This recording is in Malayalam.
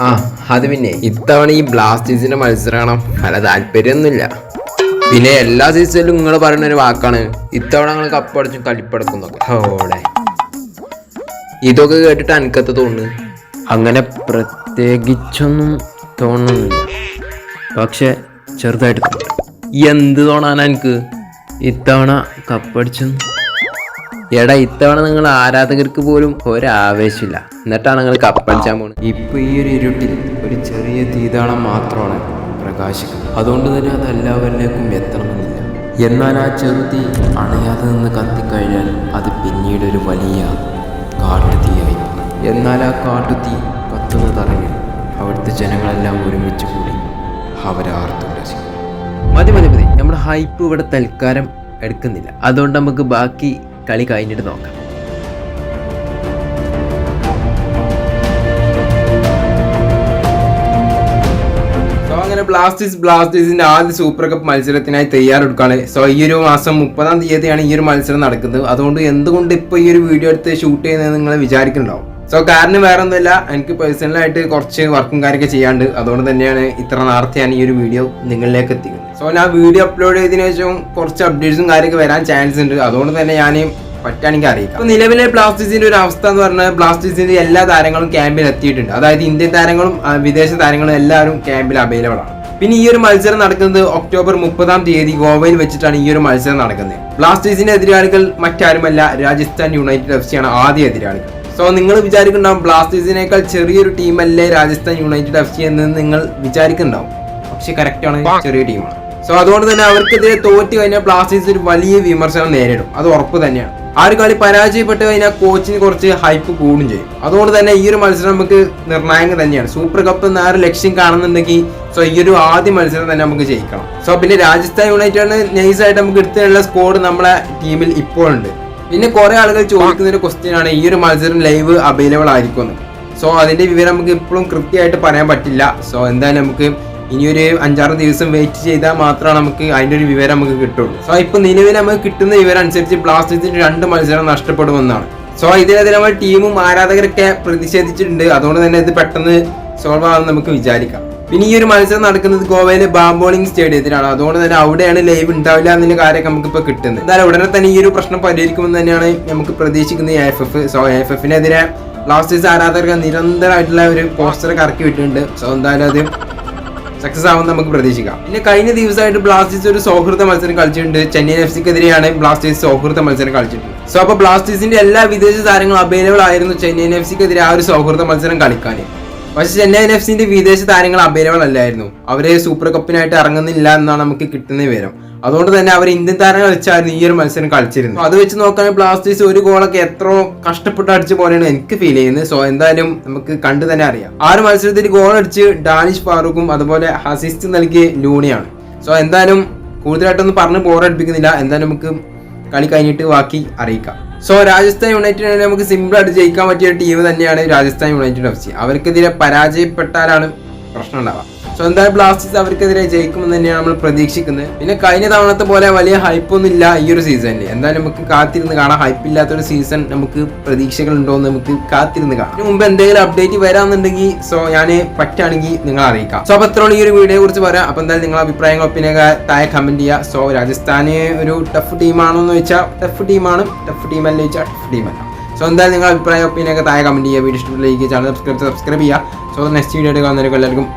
ആ അത് പിന്നെ ഇത്തവണ ഈ ബ്ലാസ്റ്റേഴ്സിന്റെ മത്സരമാണ് പല താല്പര്യമൊന്നുമില്ല. പിന്നെ എല്ലാ സീസണിലും നിങ്ങൾ പറയുന്ന ഒരു വാക്കാണ് ഇത്തവണ ഞങ്ങൾ കപ്പടിച്ചും കളിപ്പടക്കുന്നൊക്കെ ഓടെ. ഇതൊക്കെ കേട്ടിട്ട് എനിക്കത്ത് തോന്നുന്നു? അങ്ങനെ പ്രത്യേകിച്ചൊന്നും തോന്നുന്നില്ല. പക്ഷെ ചെറുതായിട്ട് എന്ത് തോന്നാനാ എനിക്ക് ഇത്തവണ കപ്പടിച്ചെന്ന് എടാ ഇത്തവണ നിങ്ങൾ ആരാധകർക്ക് പോലും ഒരാവേശമില്ല. എന്നിട്ടാണ് നിങ്ങൾ കപ്പടിച്ചാൻ പോകുന്നത് ഇപ്പൊ ഈ ഒരു ഇരുട്ടിൽ ഒരു ചെറിയ തീതാളം മാത്രമാണ് പ്രകാശിക്കുന്നത്. അതുകൊണ്ട് തന്നെ അത് എല്ലാവരിലേക്കും എത്തണമെന്നില്ല. എന്നാൽ ആ ചെറുതീ അണയാതെ നിന്ന് കത്തിക്കഴിഞ്ഞാൽ അത് പിന്നീട് ഒരു വലിയ കാട്ടുതീയായി. എന്നാൽ ആ കാട്ടുതീ കത്തുന്നതറിഞ്ഞ് അവിടുത്തെ ജനങ്ങളെല്ലാം ഒരുമിച്ച് കൂടി അവരാർത്തു മതി മതി മതി. നമ്മുടെ ഹൈപ്പ് ഇവിടെ തൽക്കാലം എടുക്കുന്നില്ല. അതുകൊണ്ട് നമുക്ക് ബാക്കി കളി കഴിഞ്ഞിട്ട് നോക്കാം. അങ്ങനെ ബ്ലാസ്റ്റേഴ്സ് ബ്ലാസ്റ്റേഴ്സിന്റെ ആദ്യ സൂപ്പർ കപ്പ് മത്സരത്തിനായി തയ്യാറെടുക്കാണ്. സോ ഈ ഒരു മാസം മുപ്പതാം തീയതിയാണ് ഈ ഒരു മത്സരം നടക്കുന്നത്. അതുകൊണ്ട് എന്തുകൊണ്ട് ഇപ്പൊ ഈ ഒരു വീഡിയോ എടുത്ത് ഷൂട്ട് ചെയ്യുന്നത് നിങ്ങൾ വിചാരിക്കുന്നുണ്ടാവും. സോ കാരണം വേറെ ഒന്നുമില്ല എനിക്ക് പേഴ്സണലായിട്ട് കുറച്ച് വർക്കും കാര്യമൊക്കെ ചെയ്യാണ്ട് അതുകൊണ്ട് തന്നെയാണ് ഇത്ര നേരത്തെയാണ് ഈ ഒരു വീഡിയോ നിങ്ങളിലേക്ക് എത്തിക്കുന്നത്. സോ ഞാൻ വീഡിയോ അപ്ലോഡ് ചെയ്തതിനു ശേഷം കുറച്ച് അപ്ഡേറ്റ്സും കാര്യമൊക്കെ വരാൻ ചാൻസ് ഉണ്ട്. അതുകൊണ്ട് തന്നെ ഞാൻ പറ്റുകയാണെങ്കിൽ അറിയിക്കാം. അപ്പോൾ നിലവിലെ ബ്ലാസ്റ്റേഴ്സിന്റെ ഒരു അവസ്ഥ എന്ന് പറഞ്ഞാൽ ബ്ലാസ്റ്റേഴ്സിന്റെ എല്ലാ താരങ്ങളും ക്യാമ്പിൽ എത്തിയിട്ടുണ്ട്. അതായത് ഇന്ത്യൻ താരങ്ങളും വിദേശ താരങ്ങളും എല്ലാവരും ക്യാമ്പിൽ അവൈലബിൾ ആണ്. പിന്നെ ഈ ഒരു മത്സരം നടക്കുന്നത് ഒക്ടോബർ മുപ്പതാം തീയതി ഗോവയിൽ വെച്ചിട്ടാണ് ഈ ഒരു മത്സരം നടക്കുന്നത്. ബ്ലാസ്റ്റേഴ്സിന്റെ എതിരാളികൾ മറ്റാരുമല്ല രാജസ്ഥാൻ യുണൈറ്റഡ് എഫ് ആണ് ആദ്യ എതിരാളികൾ സോ നിങ്ങൾ വിചാരിക്കുന്നുണ്ടാവും ബ്ലാസ്റ്റേഴ്സിനേക്കാൾ ചെറിയൊരു ടീമല്ലേ രാജസ്ഥാൻ യുണൈറ്റഡ് എഫ് സി എന്ന് നിങ്ങൾ വിചാരിക്കുന്നുണ്ടാവും. പക്ഷെ കറക്റ്റ് ആണ് ചെറിയ ടീമാണ് സോ അതുകൊണ്ട് തന്നെ അവർക്കെതിരെ തോറ്റ് കഴിഞ്ഞാൽ ബ്ലാസ്റ്റേഴ്സ് ഒരു വലിയ വിമർശനം നേരിടും. അത് ഉറപ്പ് തന്നെയാണ്. ആ ഒരു കളി പരാജയപ്പെട്ട് കഴിഞ്ഞാൽ കോച്ചിന് കുറച്ച് ഹൈപ്പ് കൂടും ചെയ്യും. അതുകൊണ്ട് തന്നെ ഈ ഒരു മത്സരം നമുക്ക് നിർണായകം തന്നെയാണ്. സൂപ്പർ കപ്പ് എന്ന ആ ഒരു ലക്ഷ്യം കാണുന്നുണ്ടെങ്കിൽ സോ ഈ ഒരു ആദ്യ മത്സരം തന്നെ നമുക്ക് ജയിക്കണം. സോ പിന്നെ രാജസ്ഥാൻ യുണൈറ്റഡ് നൈസ് ആയിട്ട് നമുക്ക് എടുത്തിട്ടുള്ള സ്കോഡ് നമ്മളെ ടീമിൽ ഇപ്പോഴുണ്ട് പിന്നെ കുറെ ആളുകൾ ചോദിക്കുന്ന ഒരു ക്വസ്റ്റ്യൻ ആണ് ഈ ഒരു മത്സരം ലൈവ് അവൈലബിൾ ആയിരിക്കും സോ അതിന്റെ വിവരം നമുക്ക് ഇപ്പോഴും കൃത്യമായിട്ട് പറയാൻ പറ്റില്ല. സോ എന്തായാലും നമുക്ക് ഇനിയൊരു അഞ്ചാറ് ദിവസം വെയിറ്റ് ചെയ്താൽ മാത്രമാണ് നമുക്ക് അതിന്റെ ഒരു വിവരം നമുക്ക് കിട്ടുള്ളൂ. സോ ഇപ്പം നിലവിൽ നമുക്ക് കിട്ടുന്ന വിവരം അനുസരിച്ച് ബ്ലാസ്റ്റേഴ്സിന് രണ്ട് മത്സരം നഷ്ടപ്പെടുമെന്നാണ്. സോ ഇതിനെതിരെ നമ്മൾ ടീമും ആരാധകരൊക്കെ പ്രതിഷേധിച്ചിട്ടുണ്ട്. അതുകൊണ്ട് തന്നെ ഇത് പെട്ടെന്ന് സോൾവ് ആകുമെന്ന് നമുക്ക് വിചാരിക്കാം. പിന്നെ ഈ ഒരു മത്സരം നടക്കുന്നത് ഗോവയിലെ ബാംബോളിംഗ് സ്റ്റേഡിയത്തിലാണ്. അതുകൊണ്ട് തന്നെ അവിടെയാണ് ലൈവ് ഉണ്ടാവില്ല എന്നുള്ള കാര്യമൊക്കെ നമുക്കിപ്പോൾ കിട്ടുന്നത്. എന്തായാലും ഉടനെ തന്നെ ഈ ഒരു പ്രശ്നം പരിഹരിക്കുമെന്ന് തന്നെയാണ് നമുക്ക് പ്രതീക്ഷിക്കുന്നത് എഫ് എഫ് സോ എഫ് എഫിനെതിരെ ബ്ലാസ്റ്റേഴ്സ് ആരാധകർക്ക് നിരന്തരമായിട്ടുള്ള ഒരു പോസ്റ്റർ കറക്കി വിട്ടിട്ടുണ്ട്. സോ എന്തായാലും അത് സക്സസ് ആവുമെന്ന് നമുക്ക് പ്രതീക്ഷിക്കാം. പിന്നെ കഴിഞ്ഞ ദിവസമായിട്ട് ബ്ലാസ്റ്റേഴ്സ് ഒരു സൗഹൃദ മത്സരം കളിച്ചിട്ടുണ്ട്. ചെന്നൈയിൻ എഫ് സിക്കെതിരെയാണ് ബ്ലാസ്റ്റേഴ്സ് സൗഹൃദ മത്സരം കളിച്ചിട്ടുണ്ട് സോ അപ്പോൾ ബ്ലാസ്റ്റേഴ്സിന്റെ എല്ലാ വിദേശ താരങ്ങളും അവൈലബിൾ ആയിരുന്നു ചെന്നൈയിൻ എഫ് സിക്കെതിരെ ആ ഒരു സൗഹൃദ മത്സരം കളിക്കാൻ. പക്ഷെ ചെന്നൈ എൻ എഫ് സിന്റെ വിദേശ താരങ്ങൾ അവൈലബിൾ അല്ലായിരുന്നു. അവരെ സൂപ്പർ കപ്പിനായിട്ട് ഇറങ്ങുന്നില്ല എന്നാണ് നമുക്ക് കിട്ടുന്ന വിവരം. അതുകൊണ്ട് തന്നെ അവർ ഇന്ത്യൻ താരങ്ങൾ വെച്ചായിരുന്നു ഈ ഒരു മത്സരം കളിച്ചിരുന്നത്. അത് വെച്ച് നോക്കുകയാണെങ്കിൽ ബ്ലാസ്റ്റേഴ്സ് ഒരു ഗോളൊക്കെ എത്ര കഷ്ടപ്പെട്ട് അടിച്ച പോലെയാണ് എനിക്ക് ഫീൽ ചെയ്യുന്നത്. സോ എന്തായാലും നമുക്ക് കണ്ടു തന്നെ അറിയാം. ആ ഒരു മത്സരത്തിൽ ഗോൾ അടിച്ച് ഡാനിഷ് ഫാറൂഖും അതുപോലെ ഹസിസ്റ്റ് നൽകിയ ലൂണിയാണ്. സോ എന്തായാലും കൂടുതലായിട്ടൊന്നും പറഞ്ഞ് ബോറടിപ്പിക്കുന്നില്ല എന്തായാലും നമുക്ക് കളി കഴിഞ്ഞിട്ട് ബാക്കി അറിയിക്കാം. സോ രാജസ്ഥാൻ യുണൈറ്റഡ് നമുക്ക് സിമ്പിൾ ആയിട്ട് ജയിക്കാൻ പറ്റിയ ടീം തന്നെയാണ് രാജസ്ഥാൻ യുണൈറ്റഡ് എഫ് സി അവർക്കെതിരെ പരാജയപ്പെട്ടാലാണ് പ്രശ്നം ഉണ്ടാവുക. സോ എന്തായാലും ബ്ലാസ്റ്റേഴ്സ് അവർക്കെതിരെ ജയിക്കുമെന്ന് തന്നെയാണ് നമ്മൾ പ്രതീക്ഷിക്കുന്നത്. പിന്നെ കഴിഞ്ഞ തവണത്തെ പോലെ വലിയ ഹൈപ്പൊന്നും ഇല്ല ഈ ഒരു സീസണിൽ എന്തായാലും നമുക്ക് കാത്തിരുന്ന് കാണാം. ഹൈപ്പ് ഇല്ലാത്തൊരു സീസൺ നമുക്ക് പ്രതീക്ഷകൾ ഉണ്ടോ എന്ന് നമുക്ക് കാത്തിരുന്ന് കാണാം. മുമ്പ് എന്തെങ്കിലും അപ്ഡേറ്റ് വരാന്നുണ്ടെങ്കിൽ സോ ഞാൻ പറ്റുകയാണെങ്കിൽ നിങ്ങൾ അറിയിക്കാം. സോ അപ്പോൾ അത്രയുള്ള ഈ ഒരു വീഡിയോയെ കുറിച്ച് പറയാം. അപ്പോൾ എന്തായാലും നിങ്ങളുടെ അഭിപ്രായങ്ങൾ ഒപ്പിനൊക്കെ താഴെ കമന്റ് ചെയ്യുക. സോ രാജസ്ഥാന് ഒരു ടഫ് ടീമാണോ എന്ന് വെച്ചാൽ ടഫ് ടീമാണ് ടഫ് ടീമല്ലേ വെച്ചാൽ ടഫ് ടീമല്ല സോ എന്തായാലും നിങ്ങളുടെ അഭിപ്രായം ഒപ്പിനൊക്കെ താഴെ കമന്റ് ചെയ്യുക. വീഡിയോ ഇഷ്ടപ്പെട്ട ലൈക്ക് ചാനൽ സബ്സ്ക്രൈബ് സബ്സ്ക്രൈബ് ചെയ്യുക സോ നെക്സ്റ്റ് വീഡിയോ എടുക്കാൻ എല്ലാവർക്കും